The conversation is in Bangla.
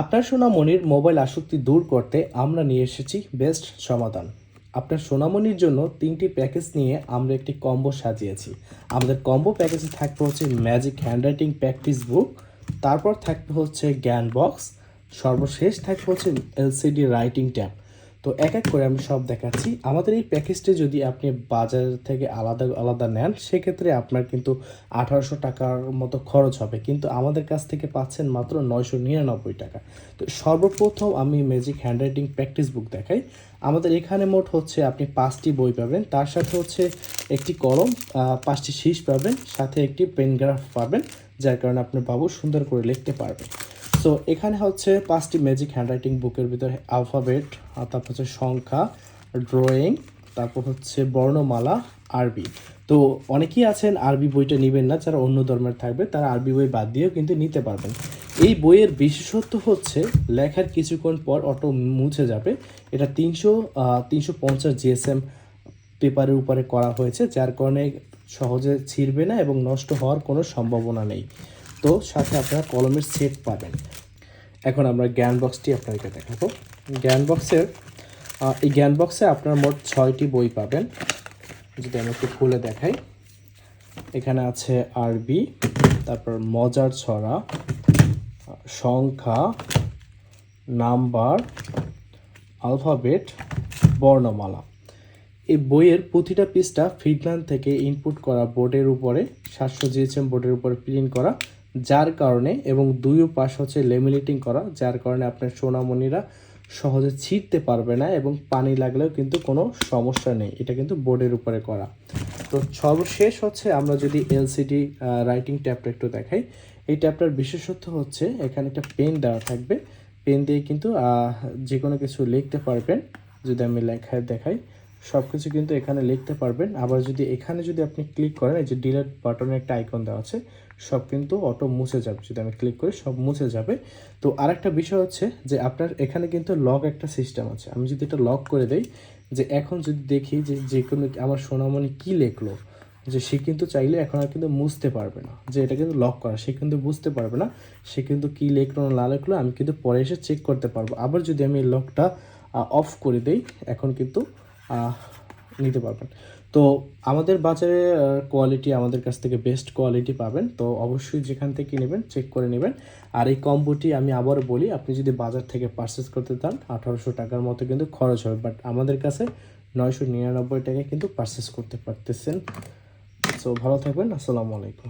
আপনার সোনামণির মোবাইল আসক্তি দূর করতে আমরা নিয়ে এসেছি বেস্ট সমাধান। আপনার সোনামণির জন্য তিনটি প্যাকেজ নিয়ে আমরা একটি কম্বো সাজিয়েছি। আমাদের কম্বো প্যাকেজে থাকবে হচ্ছে ম্যাজিক হ্যান্ডরাইটিং প্র্যাকটিস বুক, তারপর থাকবে হচ্ছে জ্ঞান বক্স, সর্বশেষ থাকবে হচ্ছে এলসিডি রাইটিং ট্যাব। তো এক এক করে আমি সব দেখাচ্ছি। আমাদের এই প্যাকেজটি যদি আপনি বাজার থেকে আলাদা আলাদা নেন, সেক্ষেত্রে আপনার কিন্তু আঠারোশো টাকার মতো খরচ হবে। কিন্তু আমাদের কাছ থেকে পাচ্ছেন মাত্র নয়শো নিরানব্বই টাকা। তো সর্বপ্রথম আমি ম্যাজিক হ্যান্ডরাইটিং প্র্যাকটিস বুক দেখাই। আমাদের এখানে মোট হচ্ছে আপনি পাঁচটি বই পাবেন। তার সাথে হচ্ছে একটি কলম পাঁচটি শীষ পাবেন। সাথে একটি পেনগ্রাফ পাবেন, যার কারণে আপনার বাবু সুন্দর করে লিখতে পারবে সো এখানে হচ্ছে পাঁচটি ম্যাজিক হ্যান্ডরাইটিং বুকের ভিতরে অ্যালফাবেট আর তারপর হচ্ছে সংখ্যা ড্রয়িং তারপর হচ্ছে বর্ণমালা, আরবি। তো অনেকেই আছেন আরবি বইটা নেবেন না, যারা অন্য ধর্মের থাকবে, তারা আরবি বই বাদ দিয়েও কিন্তু নিতে পারবেন। এই বইয়ের বিশেষত্ব হচ্ছে লেখার কিছুক্ষণ পর অটো মুছে যাবে। এটা তিনশো তিনশো পঞ্চাশ জিএসএম পেপারের উপরে করা হয়েছে, যার কারণে সহজে ছিঁড়বে না এবং নষ্ট হওয়ার কোনো সম্ভাবনা নেই। তো সাথে আপনারা কলমের সেট পাবেন। এখন আমরা জ্ঞান বক্সটি আপনাদেরকে দেখাবো। জ্ঞান বক্সের এই জ্ঞান বক্সে আপনারা মোট ছয়টি বই পাবেন। যদি আমি একটু খুলে দেখাই। এখানে আছে আরবি, তারপর মজার ছড়া, সংখ্যা, নাম্বার আলফাবেট বর্ণমালা। এই বইয়ের প্রতিটা পৃষ্ঠা ফিডল্যান্ড থেকে ইনপুট করা বোর্ডের উপরে, সাতশো জিএসএম বোর্ডের উপরে প্রিন্ট করা। যার কারণে এবং দুই পাশ হচ্ছে লেমিনেটিং করা, যার কারণে আপনার সোনামণিরা সহজে ছিটতে পারবে না এবং পানি লাগলেও কিন্তু কোনো সমস্যা নেই। এটা কিন্তু বোর্ডের উপরে করা। তো সর্বশেষ হচ্ছে আমরা যদি এলসিডি রাইটিং ট্যাবটা একটু দেখাই। এই ট্যাবটার বিশেষত্ব হচ্ছে এখানে একটা পেন দেওয়া থাকবে। পেন দিয়ে কিন্তু যে কোনো কিছু লিখতে পারবেন। যদি আমি লেখায় দেখাই সব কিছু কিন্তু এখানে লিখতে পারবেন। আবার যদি এখানে যদি আপনি ক্লিক করেন, এই যে ডিলেট বাটনের একটা আইকন দেওয়া আছে, সব কিন্তু অটো মুছে যাবে। যদি আমি ক্লিক করি, সব মুছে যাবে। তো আরেকটা বিষয় হচ্ছে যে আপনার এখানে কিন্তু লক একটা সিস্টেম আছে। আমি যদি এটা লক করে দেই, যে এখন যদি দেখি যে যে কোনো আমার সোনামণি কী লেখলো, যে সে কিন্তু চাইলে এখন আর কিন্তু মুছতে পারবে না। যে এটা কিন্তু লক করা, সে কিন্তু বুঝতে পারবে না, সে কিন্তু কী লেখলো না না লেখলো, আমি কিন্তু পরে এসে চেক করতে পারব। আবার যদি আমি লকটা অফ করে দেই, এখন কিন্তু নিতে পারবেন। তো আমাদের বাজারে কোয়ালিটি আমাদের কাছ থেকে বেস্ট কোয়ালিটি পাবেন। তো অবশ্যই যেখান থেকে নেবেন চেক করে নেবেন। আর এই কম্বোটি আমি আবার বলি, আপনি যদি বাজার থেকে পারচেস করতে চান, আঠারোশো টাকার মতো কিন্তু খরচ হবে। বাট আমাদের কাছে নয়শো নিরানব্বই টাকায় কিন্তু পারচেস করতে পারতেছেন। সো ভালো থাকবেন, আসসালামু আলাইকুম।